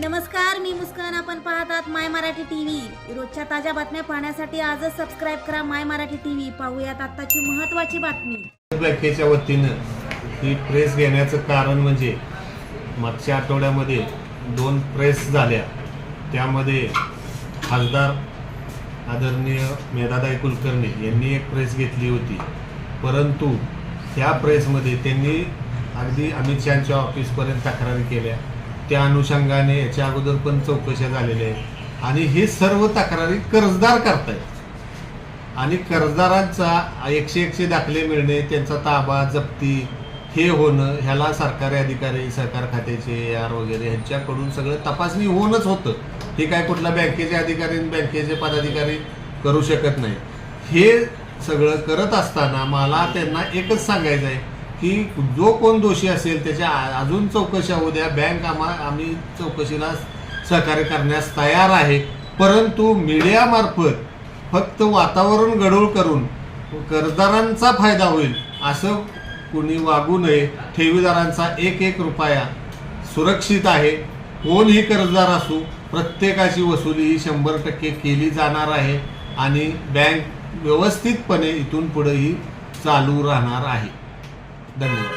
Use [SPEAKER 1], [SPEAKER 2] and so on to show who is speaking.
[SPEAKER 1] नमस्कार मी मुस्कान. आपण पाहतात माय मराठी टी व्ही रोजच्या ताज्या बातम्या पाहण्यासाठी आजच सबस्क्राईब करा माय मराठी टी व्ही पाहूयात आत्ताची महत्वाची बातमी.
[SPEAKER 2] बँकेच्या वतीनं ही प्रेस घेण्याचं कारण म्हणजे मागच्या आठवड्यामध्ये दोन प्रेस झाल्या. त्यामध्ये खासदार आदरणीय मेधाताई कुलकर्णी यांनी एक प्रेस घेतली होती. परंतु त्या प्रेसमध्ये त्यांनी अगदी अमित शहाच्या ऑफिसपर्यंत तक्रारी केल्या. त्या अनुषंगाने याच्या अगोदर पण चौकशा झालेल्या आहेत. आणि हे सर्व तक्रारी कर्जदार करतायत. आणि कर्जदारांचा एकशे एकशे दाखले मिळणे त्यांचा ताबा जप्ती हे होणं ह्याला सरकारी अधिकारी सहकार खात्याचे आर वगैरे ह्यांच्याकडून सगळं तपासणी होऊनच होतं. हे काय कुठला बँकेचे अधिकारी बँकेचे पदाधिकारी करू शकत नाही हे सगळं करत असताना मला त्यांना एकच सांगायचं आहे की जो कोण दोषी असेल त्याच्या अजून चौकशा होऊ द्या. बँक आम्हा आम्ही चौकशीला सहकार्य करण्यास तयार आहे. परंतु मीडियामार्फत फक्त वातावरण गडूळ करून कर्जदारांचा फायदा होईल असं कुणी वागू नये. ठेवीदारांचा एक एक रुपया सुरक्षित आहे. कोणही कर्जदार असू प्रत्येकाची वसुली ही शंभर टक्के केली जाणार आहे आणि बँक व्यवस्थितपणे इथून पुढेही चालू राहणार आहे. धन्यवाद